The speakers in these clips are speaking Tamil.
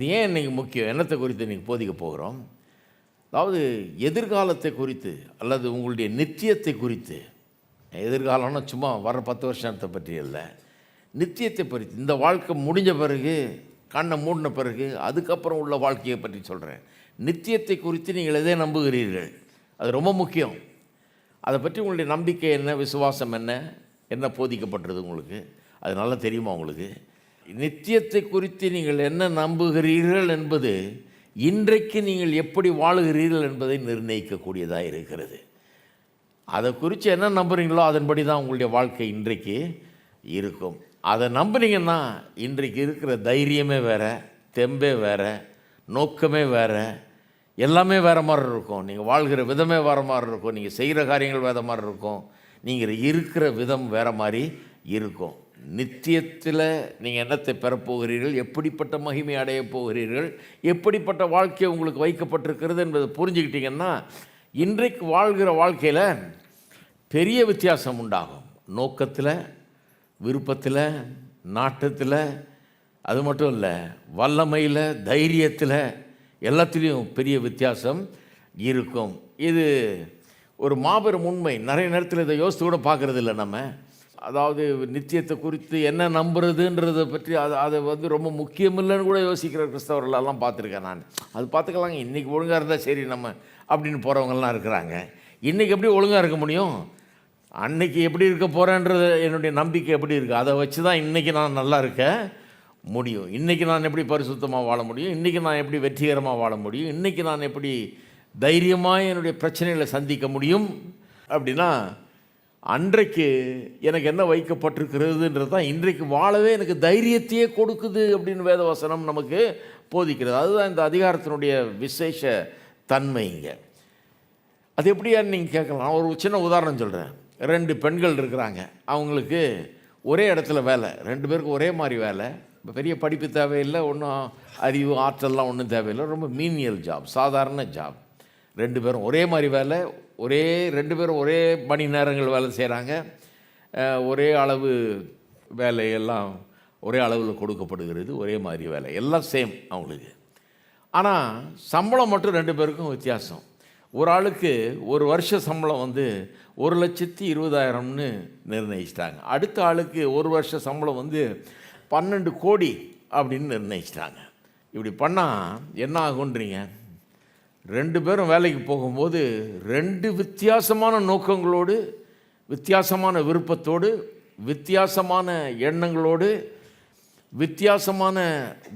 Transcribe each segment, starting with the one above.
இது ஏன் இன்றைக்கி முக்கியம்? என்னத்தை குறித்து இன்றைக்கி போதிக்க போகிறோம்? அதாவது எதிர்காலத்தை குறித்து அல்லது உங்களுடைய நித்தியத்தை குறித்து. எதிர்காலம்னா சும்மா வர பத்து வருஷத்தை பற்றி இல்லை நித்தியத்தை பற்றி. இந்த வாழ்க்கை முடிஞ்ச பிறகு கண்ணை மூடின பிறகு அதுக்கப்புறம் உள்ள வாழ்க்கையை பற்றி சொல்கிறேன் நித்தியத்தை குறித்து நீங்கள் எதே நம்புகிறீர்கள்? அது ரொம்ப முக்கியம். அதை பற்றி உங்களுடைய நம்பிக்கை என்ன? விசுவாசம் என்ன? என்ன போதிக்கப்பட்டது உங்களுக்கு? அது நல்லா தெரியுமா உங்களுக்கு? நித்தியத்தை குறித்து நீங்கள் என்ன நம்புகிறீர்கள் என்பது இன்றைக்கு நீங்கள் எப்படி வாழுகிறீர்கள் என்பதை நிர்ணயிக்கக்கூடியதாக இருக்கிறது. அதை குறித்து என்ன நம்புறீங்களோ அதன்படி தான் உங்களுடைய வாழ்க்கை இன்றைக்கு இருக்கும். அதை நம்புனீங்கன்னா இன்றைக்கு இருக்கிற தைரியமே வேறு தெம்பே வேறு நோக்கமே வேறு எல்லாமே வேறு மாதிரி இருக்கும். நீங்கள் வாழ்கிற விதமே வேறு மாதிரி இருக்கும். நீங்கள் செய்கிற காரியங்கள் வேறு மாதிரி இருக்கும். நீங்கள் இருக்கிற விதம் வேறு மாதிரி இருக்கும். நித்தியத்தில் நீங்கள் என்னத்தை பெறப்போகிறீர்கள்? எப்படிப்பட்ட மகிமை அடையப் போகிறீர்கள்? எப்படிப்பட்ட வாழ்க்கை உங்களுக்கு வைக்கப்பட்டிருக்கிறது என்பதை புரிஞ்சுக்கிட்டீங்கன்னா இன்றைக்கு வாழ்கிற வாழ்க்கையில் பெரிய வித்தியாசம் உண்டாகும். நோக்கத்தில் விருப்பத்தில் நாட்டத்தில் அது மட்டும் இல்லை வல்லமையில் தைரியத்தில் எல்லாத்துலேயும் பெரிய வித்தியாசம் இருக்கும். இது ஒரு மாபெரும் உண்மை. நிறைய நேரத்தில் இதை யோசித்து கூட பார்க்குறது இல்லை நம்ம. அதாவது நித்தியத்தை குறித்து என்ன நம்புறதுன்றதை பற்றி அது அதை வந்து ரொம்ப முக்கியமில்லைன்னு கூட யோசிக்கிற கிறிஸ்தவர்களெல்லாம் பார்த்துருக்கேன் நான். அது பார்த்துக்கலாங்க. இன்றைக்கி ஒழுங்காக இருந்தால் சரி நம்ம அப்படின்னு போகிறவங்கெல்லாம் இருக்கிறாங்க. இன்றைக்கி எப்படி ஒழுங்காக இருக்க முடியும்? அன்னைக்கு எப்படி இருக்க போகிறேன்றது என்னுடைய நம்பிக்கை எப்படி இருக்குது அதை வச்சு தான் இன்றைக்கி நான் நல்லா இருக்க முடியும். இன்றைக்கி நான் எப்படி பரிசுத்தமாக வாழ முடியும்? இன்றைக்கி நான் எப்படி வெற்றிகரமாக வாழ முடியும்? இன்றைக்கி நான் எப்படி தைரியமாக என்னுடைய பிரச்சனைகளை சந்திக்க முடியும்? அப்படின்னா அன்றைக்கு எனக்கு என்ன வைக்கப்பட்டிருக்கிறதுன்றது தான் இன்றைக்கு வாழவே எனக்கு தைரியத்தையே கொடுக்குது அப்படின்னு வேதவசனம் நமக்கு போதிக்கிறது. அதுதான் இந்த அதிகாரத்தினுடைய விசேஷ தன்மைங்க அது எப்படியான்னு நீங்கள் கேட்கலாம். ஒரு சின்ன உதாரணம் சொல்கிறேன் ரெண்டு பெண்கள் இருக்கிறாங்க. அவங்களுக்கு ஒரே இடத்துல வேலை. ரெண்டு பேருக்கு ஒரே மாதிரி வேலை. இப்போ பெரிய படிப்பு தேவையில்லை ஒன்றும் அறிவு ஆற்றல்லாம் ஒன்றும் தேவையில்லை. ரொம்ப மீனியல் ஜாப் சாதாரண ஜாப் ரெண்டு பேரும் ஒரே மாதிரி வேலை ஒரே ரெண்டு பேரும் ஒரே மணி நேரங்கள் வேலை செய்கிறாங்க ஒரே அளவு வேலையெல்லாம் ஒரே அளவில் கொடுக்கப்படுகிறது ஒரே மாதிரி வேலை. எல்லாம் சேம் அவங்களுக்கு. ஆனால் சம்பளம் மட்டும் ரெண்டு பேருக்கும் வித்தியாசம். ஒரு ஆளுக்கு ஒரு வருஷ சம்பளம் வந்து ஒரு லட்சத்தி இருபதாயிரம்னு நிர்ணயிச்சிட்டாங்க. அடுத்த ஆளுக்கு ஒரு வருஷ சம்பளம் வந்து பன்னெண்டு கோடி அப்படின்னு நிர்ணயிச்சிட்டாங்க. இப்படி பண்ணால் என்ன ஆகுன்றீங்க? ரெண்டு பேரும் வேலைக்கு போகும்போது ரெண்டு வித்தியாசமான நோக்கங்களோடு வித்தியாசமான விருப்பத்தோடு வித்தியாசமான எண்ணங்களோடு வித்தியாசமான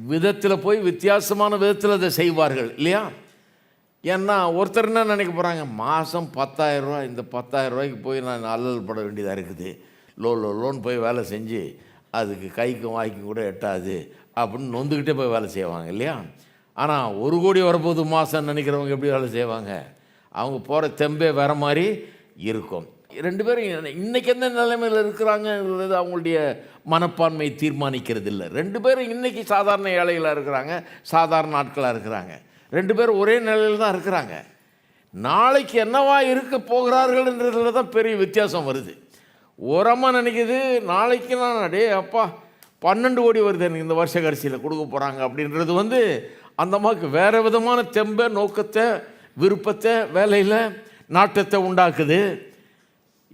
விதத்தில் போய் வித்தியாசமான விதத்தில் அதை செய்வார்கள் இல்லையா? ஏன்னா ஒருத்தர் என்ன நினைக்க போகிறாங்க மாதம் பத்தாயிரரூவா இந்த பத்தாயிரம் ரூபாய்க்கு போய் நான் அல்லல் பட வேண்டியதாக இருக்குது. லோ லோ லோன் போய் வேலை செஞ்சு அதுக்கு கைக்கும் வாய்க்கும் கூட எட்டாது அப்படின்னு நொந்துக்கிட்டே போய் வேலை செய்வாங்க இல்லையா? ஆனால் ஒரு கோடி வரப்போது மாதம் நினைக்கிறவங்க எப்படி வேலை செய்வாங்க? அவங்க போகிற தெம்பே வேறு மாதிரி இருக்கும். ரெண்டு பேரும் இன்றைக்கி எந்த நிலைமையில் இருக்கிறாங்கன்றது அவங்களுடைய மனப்பான்மை தீர்மானிக்கிறது இல்லை ரெண்டு பேரும் இன்றைக்கி சாதாரண ஏழைகளாக இருக்கிறாங்க சாதாரண ஆட்களாக இருக்கிறாங்க. ரெண்டு பேரும் ஒரே நிலையில் தான் இருக்கிறாங்க. நாளைக்கு என்னவா இருக்க போகிறார்கள்ன்றதுல தான் பெரிய வித்தியாசம் வருது. ஓரமாக நினைக்கிது நாளைக்கு நான் அடே அப்பா பன்னெண்டு கோடி வருது எனக்கு இந்த வருஷ கடைசியில் கொடுக்க போகிறாங்க அப்படின்றது வந்து அந்த அம்மாவுக்கு வேறு விதமான தெம்பை நோக்கத்தை விருப்பத்தை வேலையில் நாட்டத்தை உண்டாக்குது.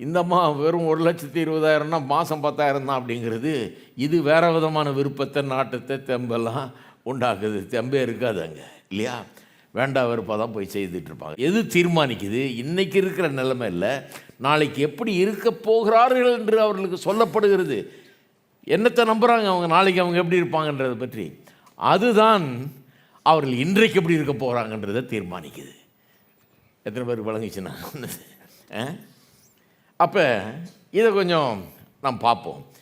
இந்த அம்மா வெறும் ஒரு லட்சத்தி இருபதாயிரம்னா மாதம் பத்தாயிரம் தான் அப்படிங்கிறது. இது வேறு விதமான விருப்பத்தை நாட்டத்தை தெம்பெல்லாம் உண்டாக்குது. தெம்பே இருக்காது அங்கே இல்லையா? வேண்டா வெறுப்பாக தான் போய் செய்துட்டு இருப்பாங்க. எது தீர்மானிக்குது? இன்றைக்கி இருக்கிற நிலைமை இல்லை. நாளைக்கு எப்படி இருக்க போகிறார்கள் என்று அவர்களுக்கு சொல்லப்படுகிறது. என்னத்தை நம்புகிறாங்க அவங்க? நாளைக்கு அவங்க எப்படி இருப்பாங்கன்றதை பற்றி. அதுதான் அவர்கள் இன்றைக்கு எப்படி இருக்க போகிறாங்கன்றதை தீர்மானிக்குது. எத்தனை பேர் வழங்கிச்சுன்னா அப்போ இதை கொஞ்சம் நாம் பார்ப்போம்.